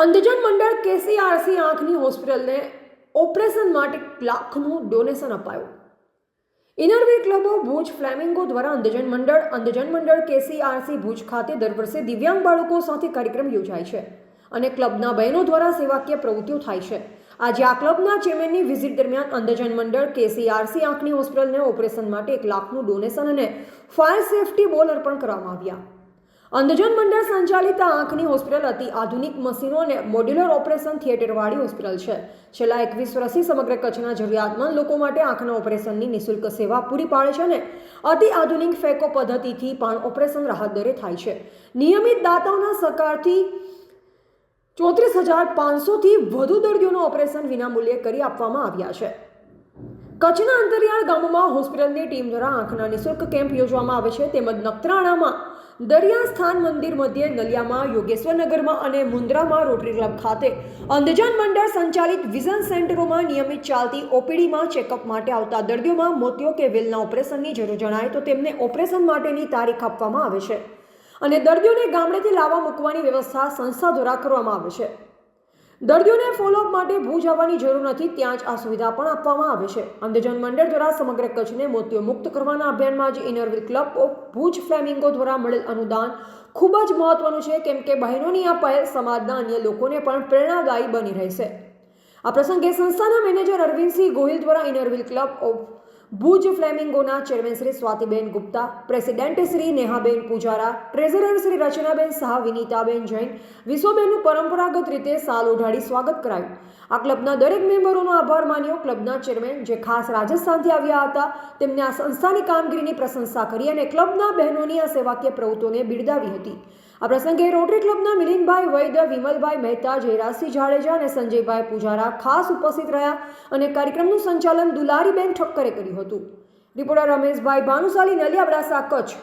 Andhjan Mandal KCRC આંખની હોસ્પિટલને operation માટે લાખનું ડોનેશન અપાયું. ઇનરવી ક્લબો ભુજ ફ્લેમિંગો દ્વારા અંધજન મંડળ અંધજન મંડળ કેસીઆરસી ભુજ ખાતે દર વર્ષે દિવ્યાંગ બાળકો સાથે કાર્યક્રમ યોજાય છે અને ક્લબના બહેનો દ્વારા સેવાકીય પ્રવૃત્તિઓ થાય છે. આજે આ ક્લબના ચેરમેનની વિઝિટ દરમિયાન અંધજન મંડળ કેસીઆરસી આંખની હોસ્પિટલને ઓપરેશન માટે એક લાખનું ડોનેશન અને ફાયર સેફટી બોલ અર્પણ કરવામાં આવ્યા. અંધજન મંડળ સંચાલિત આંખની હોસ્પિટલ અતિ આધુનિક મશીનો અને મોડ્યુલર ઓપરેશન થિયેટરવાળી હોસ્પિટલ છે. છેલ્લા એકવીસ વર્ષથી સમગ્ર કચ્છના જરૂરિયાતમંદ લોકો માટે આંખના ઓપરેશનની નિઃશુલ્ક સેવા પૂરી પાડે છે અને અતિ આધુનિક ફેકો પદ્ધતિથી પણ ઓપરેશન રાહત દરે થાય છે. નિયમિત દાતાઓના સહકારથી ચોત્રીસ હજાર પાંચસોથી વધુ દર્દીઓનું ઓપરેશન વિનામૂલ્યે કરી આપવામાં આવ્યા છે. કચ્છના અંતરિયાળ ગામોમાં હોસ્પિટલની ટીમ દ્વારા આંખના નિઃશુલ્ક કેમ્પ યોજવામાં આવે છે તેમજ નખત્રાણામાં દરિયા સ્થાન મંદિર મધ્યે નલિયામાં યોગેશ્વરનગરમાં અને મુન્દ્રામાં રોટરી ક્લબ ખાતે અંધજન મંડળ સંચાલિત વિઝન સેન્ટરોમાં નિયમિત ચાલતી ઓપીડીમાં ચેકઅપ માટે આવતા દર્દીઓમાં મોતિયો કે વેલના ઓપરેશનની જરૂર જણાય તો તેમને ઓપરેશન માટેની તારીખ આપવામાં આવે છે. અને દર્દીઓને ગામડેથી લાવવા મૂકવાની વ્યવસ્થા સંસ્થા દ્વારા કરવામાં આવે છે. દર્દીઓને ફોલોઅપ માટે ભુજ આવવાની જરૂર નથી, ત્યાં જ આ સુવિધા પણ આપવામાં આવે છે. અંધજન મંડળ દ્વારા સમગ્ર કચ્છને મોતિયો મુક્ત કરવાના અભિયાનમાં જ Inner Wheel Club of Bhuj Flamingo દ્વારા મળેલ અનુદાન ખૂબ જ મહત્વનું છે, કેમ કે બહેનોની આ પહેલ સમાજના અન્ય લોકોને પણ પ્રેરણાદાયી બની રહેશે. આ પ્રસંગે સંસ્થાના મેનેજર અરવિંદસિંહ ગોહિલ દ્વારા Inner Wheel Club of Bhuj ફ્લેમિંગોના chairman Shri Swatiben Gupta, president Shri Nehaben Pujara, treasurer Shri Rachnaben Shah, Vinitaben Jain વિશ્વબેનનું પરંપરાગત રીતે સાલ ઓઢાડી સ્વાગત કરાયું. આ ક્લબના દરેક મેમ્બરોનો આભાર માન્યો. ક્લબના ચેરમેન જે ખાસ રાજસ્થાનથી આવ્યા હતા તેમને આ સંસ્થાની કામગીરીની પ્રશંસા કરી અને ક્લબના બહેનોની આ સેવાકીય પ્રવૃત્તિઓને બિરદાવી હતી. આ પ્રસંગે રોટરી ક્લબના મિલિનભાઈ વૈદ્ય વિમલભાઈ મહેતા, જયરાજસિંહ જાડેજા અને સંજયભાઈ પૂજારા ખાસ ઉપસ્થિત રહ્યા અને કાર્યક્રમનું સંચાલન દુલારીબેન ઠક્કરે કર્યું હતું. રિપોર્ટર રમેશભાઈ ભાનુશાલી નલિયા બ્રાસા કચ્છ